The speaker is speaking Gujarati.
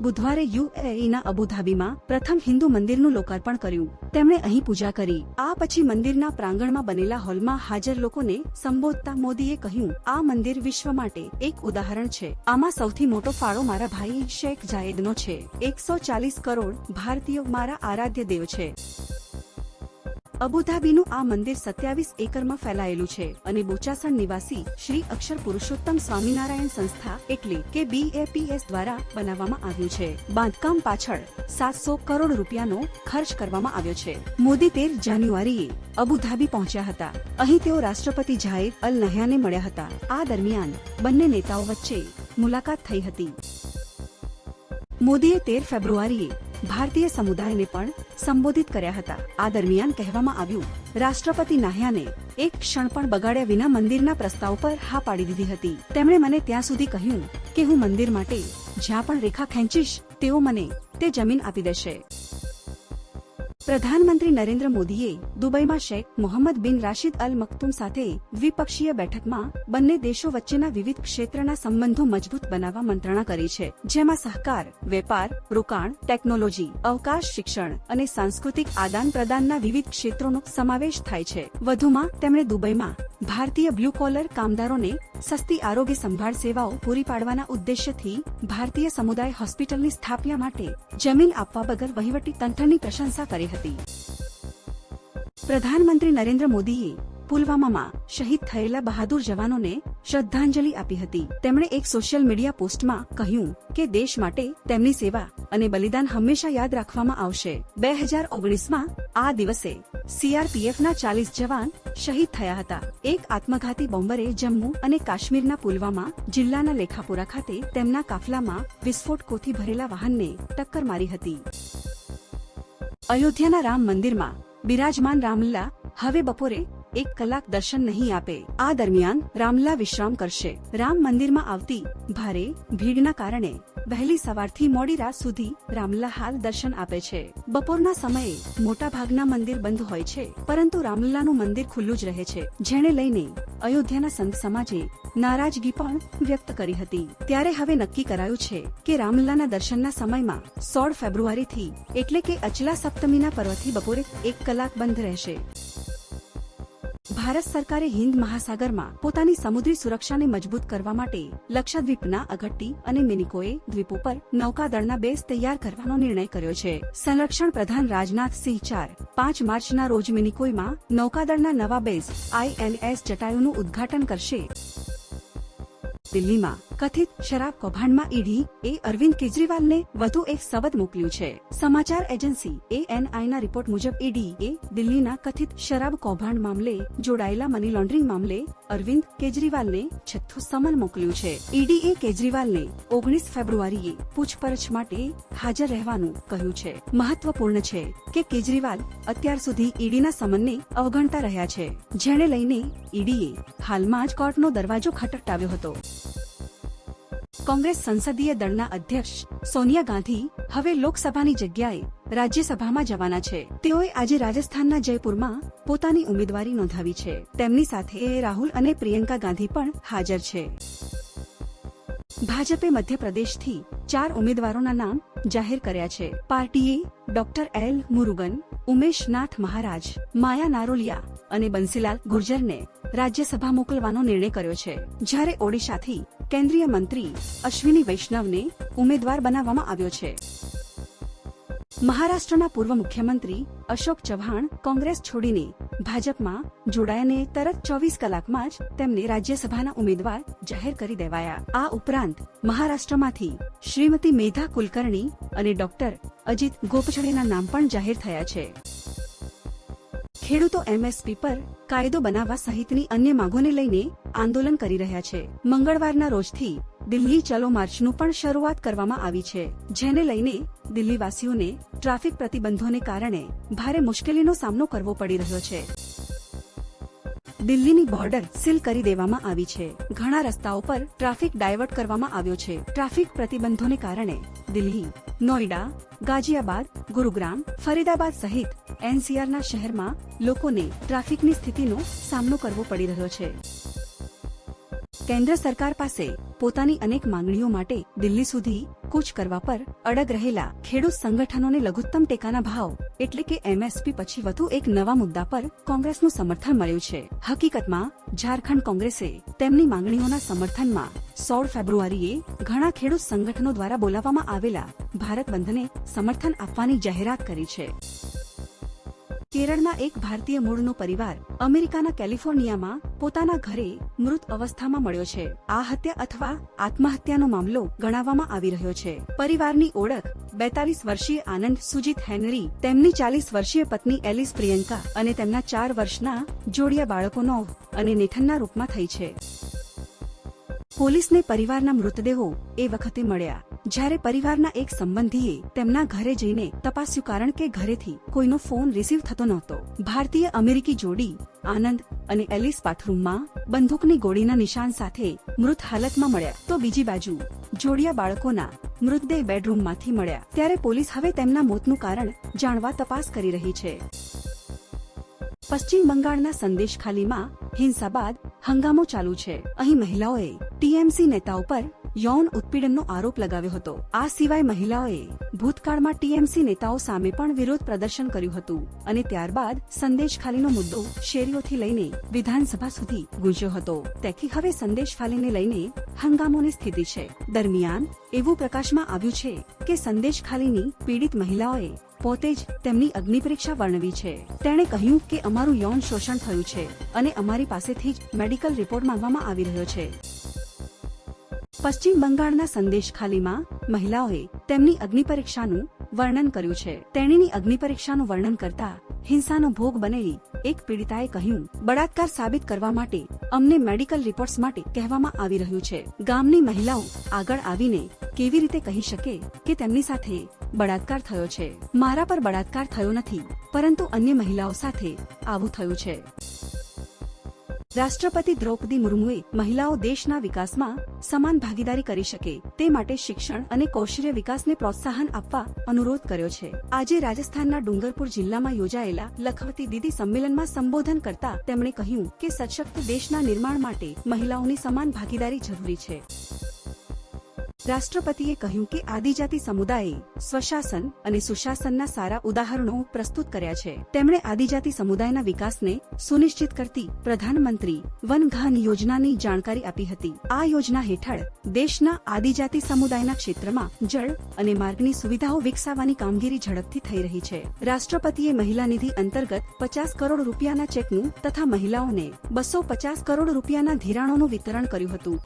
બુધવારે યુએઈના અબુધાબીમાં પ્રથમ હિન્દુ મંદિરનું લોકાર્પણ કર્યું. તેમણે અહીં પૂજા કરી. આ પછી મંદિરના પ્રાંગણમાં બનેલા હોલમાં હાજર લોકોને સંબોધતા મોદીએ કહ્યું, આ મંદિર વિશ્વ માટે એક ઉદાહરણ છે. આમાં સૌથી મોટો ફાળો મારા ભાઈ શેખ જાયેદનો છે. એકસો ચાલીસ કરોડ ભારતીયો મારા આરાધ્ય દેવ છે. અબુધાબીનું આ મંદિર સત્યાવીસ એકરમાં ફેલાયેલું છે અને બોચાસણ નિવાસી શ્રી અક્ષર પુરુષોત્તમ સ્વામિનારાયણ સંસ્થા એટલે કે બીએપીએસ દ્વારા બનાવવામાં આવ્યું છે. બાંધકામ પાછળ સાતસો કરોડ રૂપિયાનો ખર્ચ કરવામાં આવ્યો છે. મોદી તેર જાન્યુઆરીએ અબુધાબી પહોંચ્યા હતા. અહીં તેઓ રાષ્ટ્રપતિ જાહેર અલ નહ્યાને મળ્યા હતા. આ દરમિયાન બંને નેતાઓ વચ્ચે મુલાકાત થઈ હતી. મોદીએ તેર ફેબ્રુઆરીએ ભારતીય સમુદાયને પણ સંબોધિત કર્યા હતા. આ દરમિયાન કહેવામાં આવ્યું, રાષ્ટ્રપતિ નાહ્યાને એક ક્ષણ પણ બગાડ્યા વિના મંદિરના પ્રસ્તાવ પર હા પાડી દીધી હતી. તેમણે મને ત્યાં સુધી કહ્યું કે હું મંદિર માટે જ્યાં પણ રેખા ખેંચીશ, તેઓ મને તે જમીન આપી દેશે. પ્રધાનમંત્રી નરેન્દ્ર મોદીએ દુબઈમાં શેખ મોહમ્મદ બિન રાશિદ અલ મક્તુમ સાથે દ્વિપક્ષીય બેઠકમાં બંને દેશો વચ્ચેના વિવિધ ક્ષેત્રના સંબંધો મજબૂત બનાવવા મંત્રણા કરી છે, જેમાં સહકાર, વેપાર, રોકાણ, ટેકનોલોજી, અવકાશ, શિક્ષણ અને સાંસ્કૃતિક આદાન પ્રદાનના વિવિધ ક્ષેત્રોનો સમાવેશ થાય છે. વધુમાં, તેમણે દુબઈમાં ભારતીય બ્લુ કોલર કામદારોને સસ્તી આરોગ્ય સંભાળ સેવાઓ પૂરી પાડવાના ઉદ્દેશ્યથી ભારતીય સમુદાય હોસ્પિટલની સ્થાપ્યા માટે જમીન આપવા બગર વહીવટી તંત્રની પ્રશંસા કરી હતી. પ્રધાનમંત્રી નરેન્દ્ર મોદીએ પુલવામામાં શહીદ થયેલા બહાદુર જવાનોને શ્રદ્ધાંજલિ આપી હતી. તેમણે એક સોશિયલ મીડિયા પોસ્ટમાં કહ્યું કે દેશ માટે તેમની સેવા અને બલિદાન હંમેશા યાદ રાખવામાં આવશે. બે હજાર ઓગણીસમાં આ દિવસે સીઆરપીએફના ચાલીસ જવાન શહીદ થયા હતા. એક આત્મઘાતી બોમ્બરે જમ્મુ અને કાશ્મીરના પુલવામા જિલ્લાના લેખાપુરા ખાતે તેમના કાફલામાં વિસ્ફોટકોથી ભરેલા વાહનને ટક્કર મારી હતી. અયોધ્યાના રામ મંદિરમાં બિરાજમાન રામલલા હવે બપોરે એક કલાક દર્શન નહીં આપે. આ દરમિયાન રામલા વિશ્રામ કરશે. રામ મંદિરમાં આવતી ભારે ભીડના કારણે વહેલી સવારથી મોડી રાત સુધી રામલા હાલ દર્શન આપે છે. બપોરના સમયે મોટા ભાગના મંદિર બંધ હોય છે, પરંતુ રામલલાનું મંદિર ખુલ્લું જ રહે છે જેને લઈને અયોધ્યાના સંત સમાજે નારાજગી પણ વ્યક્ત કરી હતી. ત્યારે હવે નક્કી કરાયું છે કે રામલલાના દર્શનના સમયમાં સોળ ફેબ્રુઆરીથી એટલે કે અચલા સપ્તમીના પર્વથી બપોરે એક કલાક બંધ રહેશે. ભારત સરકારે હિન્દ મહાસાગરમાં પોતાની સમુદ્રી સુરક્ષાને મજબૂત કરવા માટે લક્ષદ્વીપના અગટ્ટી અને મિનિકોએ દ્વીપો પર નૌકાદળના બેઝ તૈયાર કરવાનો નિર્ણય કર્યો છે. સંરક્ષણ પ્રધાન રાજનાથ સિંહ ચાર પાંચ માર્ચના રોજ મિનિકોયમાં નૌકાદળના નવા બેઝ આઈએનએસ જટાયુનું ઉદ્ઘાટન કરશે. દિલ્હીમાં કથિત શરાબ કૌભાંડમાં ઈડી એ અરવિંદ કેજરીવાલને વધુ એક સબદ મોકલ્યું છે. સમાચાર એજન્સી એએનઆઈના રિપોર્ટ મુજબ ઈડી એ દિલ્હીના કથિત શરાબ કૌભાંડ મામલે જોડાયેલા મની લોન્ડરિંગ મામલે અરવિંદ કેજરીવાલને છઠ્ઠું સમન મોકલ્યું છે. ઈડીએ કેજરીવાલને ઓગણીસ ફેબ્રુઆરીએ પૂછપરછ માટે હાજર રહેવાનું કહ્યું છે. મહત્વપૂર્ણ છે કે કેજરીવાલ અત્યાર સુધી ઈડીના સમનને અવગણતા રહ્યા છે. જેને લઈને ઈડીએ હાલમાં જ કોર્ટનો દરવાજો ખટકટાવ્યો હતો. કોંગ્રેસ સંસદીય દળના અધ્યક્ષ સોનિયા ગાંધી હવે લોકસભાની જગ્યાએ રાજ્યસભામાં જવાના છે. તેઓએ આજે રાજસ્થાનના જયપુરમાં પોતાની ઉમેદવારી નોંધાવી છે. તેમની સાથે રાહુલ અને પ્રિયંકા ગાંધી પણ હાજર છે. ભાજપે મધ્યપ્રદેશથી ચાર ઉમેદવારોના નામ જાહેર કર્યા છે. પાર્ટીએ ડોક્ટર એલ. મુરુગન ઉમેશનાથ મહારાજ, માયા નારોલિયા અને બંસીલાલ ગુર્જરને રાજ્યસભા મોકલવાનો નિર્ણય કર્યો છે. જ્યારે ઓડિશાથી કેન્દ્રીય મંત્રી અશ્વિની વૈષ્ણવને ઉમેદવાર બનાવવામાં આવ્યો છે. મહારાષ્ટ્રના પૂર્વ મુખ્યમંત્રી અશોક ચવ્હાણ કોંગ્રેસ છોડીને ભાજપમાં જોડાયાને તરત ચોવીસ કલાકમાં જ તેમને રાજ્યસભાના ઉમેદવાર જાહેર કરી દેવાયા. આ ઉપરાંત મહારાષ્ટ્રમાંથી શ્રીમતી મેધા કુલકર્ણી અને ડોક્ટર અજીત ગોપછડેના નામ પણ જાહેર થયા છે. ખેડૂતો એમએસપી પર કાયદો બનાવવા સહિતની અન્ય માંગોને લઈને આંદોલન કરી રહ્યા છે. મંગળવારના રોજથી દિલ્હી ચલો માર્ચનું પણ શરૂઆત કરવામાં આવી છે, જેને લઈને દિલ્હીવાસીઓને ટ્રાફિક પ્રતિબંધોને કારણે ભારે મુશ્કેલીનો સામનો કરવો પડી રહ્યો છે. દિલ્હીની બોર્ડર સીલ કરી દેવામાં આવી છે. ઘણા રસ્તાઓ પર ટ્રાફિક ડાયવર્ટ કરવામાં આવ્યો છે. ટ્રાફિક પ્રતિબંધોને કારણે દિલ્હી, નોઈડા, ગાઝિયાબાદ, ગુરુગ્રામ, ફરીદાબાદ સહિત એનસીઆરના શહેરમાં લોકોને ટ્રાફિકની સ્થિતિનો સામનો કરવો પડી રહ્યો છે. કેન્દ્ર સરકાર પાસે પોતાની અનેક માંગણીઓ માટે દિલ્હી સુધી કૂચ કરવા પર અડગ રહેલા ખેડૂત સંગઠનોને લઘુત્તમ ટેકાના ભાવ એટલે કે એમએસપી પછી વધુ એક નવા મુદ્દા પર કોંગ્રેસનું સમર્થન મળ્યું છે. હકીકતમાં, ઝારખંડ કોંગ્રેસે તેમની માંગણીઓના સમર્થનમાં સોળ ફેબ્રુઆરીએ ઘણા ખેડૂત સંગઠનો દ્વારા બોલાવવામાં આવેલા ભારત બંધને સમર્થન આપવાની જાહેરાત કરી છે. કેરળના એક ભારતીય મૂળનો પરિવાર અમેરિકાના કેલિફોર્નિયામાં પોતાના ઘરે મૃત અવસ્થામાં મળ્યો છે. આ હત્યા અથવા આત્મહત્યાનો મામલો ગણાવવામાં આવી રહ્યો છે. પરિવારની ઓળખ બેતાલીસ વર્ષીય આનંદ સુજીત હેનરી, તેમની ચાલીસ વર્ષીય પત્ની એલિસ પ્રિયંકા અને તેમના ચાર વર્ષના જોડિયા બાળકોનો અને નેથનના રૂપમાં થઈ છે. પોલીસને પરિવારના મૃતદેહો એ વખતે મળ્યા. જ્યારે પરિવારના એક સંબંધીએ તેમના ઘરે જઈને તપાસ્યું કારણ કે ઘરેથી કોઈનો ફોન રિસીવ થતો નહોતો. ભારતીય અમેરિકી જોડી, આનંદ અને એલિસ બાથરૂમમાં બંદૂકની ગોળીના નિશાન સાથે મૃત હાલતમાં મળ્યા. તો બીજી બાજુ, જોડિયા બાળકોના મૃતદેહ બેડરૂમમાંથી મળ્યા. ત્યારે પોલીસ હવે તેમના મોતનું કારણ જાણવા તપાસ કરી રહી છે. પશ્ચિમ બંગાળના સંદેશ ખાલીમાં હિંસા બાદ હંગામો ચાલુ છે. અહીં મહિલાઓએ ટીએમસી નેતાઓ પર યૌન ઉત્પીડનનો આરોપ લગાવ્યો હતો. આ સિવાય મહિલાઓએ ભૂતકાળમાં ટીએમસી નેતાઓ સામે પણ વિરોધ પ્રદર્શન કર્યું હતું અને ત્યારબાદ સંદેશ ખાલીનો મુદ્દો શેરીઓથી લઈને વિધાનસભા સુધી ગુંજ્યો હતો. તેથી હવે સંદેશ ખાલીને લઈને હંગામોની સ્થિતિ છે. દરમિયાન એવું પ્રકાશમાં આવ્યું છે કે સંદેશ ખાલીની પીડિત મહિલાઓએ પોતે જ તેમની અગ્નિ પરીક્ષા વર્ણવી છે. તેણે કહ્યું કે અમારું યૌન શોષણ થયું છે અને અમારી પાસેથી જ મેડિકલ રિપોર્ટ માંગવામાં આવી રહ્યો છે. પશ્ચિમ બંગાળના સંદેશ ખાલીમાં મહિલાઓએ તેમની અગ્નિ પરીક્ષાનું વર્ણન કર્યું છે. તેણીની અગ્નિ પરીક્ષાનું વર્ણન કરતા હિંસાનો ભોગ બનેલી એક પીડિતાએ કહ્યું, બળાત્કાર સાબિત કરવા માટે અમને મેડિકલ રિપોર્ટ્સ માટે કહેવામાં આવી રહ્યું છે. ગામની મહિલાઓ આગળ આવીને કેવી રીતે કહી શકે કે તેમની સાથે બળાત્કાર થયો છે? મારા પર બળાત્કાર થયો નથી, પરંતુ અન્ય મહિલાઓ સાથે આવું થયું છે. રાષ્ટ્રપતિ દ્રૌપદી મુર્મુએ મહિલાઓ દેશના વિકાસમાં સમાન ભાગીદારી કરી શકે તે માટે શિક્ષણ અને કૌશલ્ય વિકાસને પ્રોત્સાહન આપવા અનુરોધ કર્યો છે. આજે રાજસ્થાનના ડુંગરપુર જિલ્લામાં યોજાયેલા લખવતી દીદી સંમેલનમાં સંબોધન કરતા તેમણે કહ્યું કે સશક્ત દેશના નિર્માણ માટે મહિલાઓની સમાન ભાગીદારી જરૂરી છે. રાષ્ટ્રપતિએ કહ્યું કે આદિજાતિ સમુદાયે સ્વશાસન અને સુશાસનના સારા ઉદાહરણો પ્રસ્તુત કર્યા છે. તેમણે આદિજાતિ સમુદાયના વિકાસને સુનિશ્ચિત કરતી પ્રધાનમંત્રી વનઘાન યોજનાની જાણકારી આપી હતી. આ યોજના હેઠળ દેશના આદિજાતિ સમુદાયના ક્ષેત્રમાં જળ અને માર્ગની સુવિધાઓ વિકસાવવાની કામગીરી ઝડપથી થઈ રહી છે. રાષ્ટ્રપતિએ મહિલા નિધિ અંતર્ગત પચાસ કરોડ રૂપિયાના ચેકનું તથા મહિલાઓને બસો પચાસ કરોડ રૂપિયાના ધિરાણોનું વિતરણ કર્યું હતું.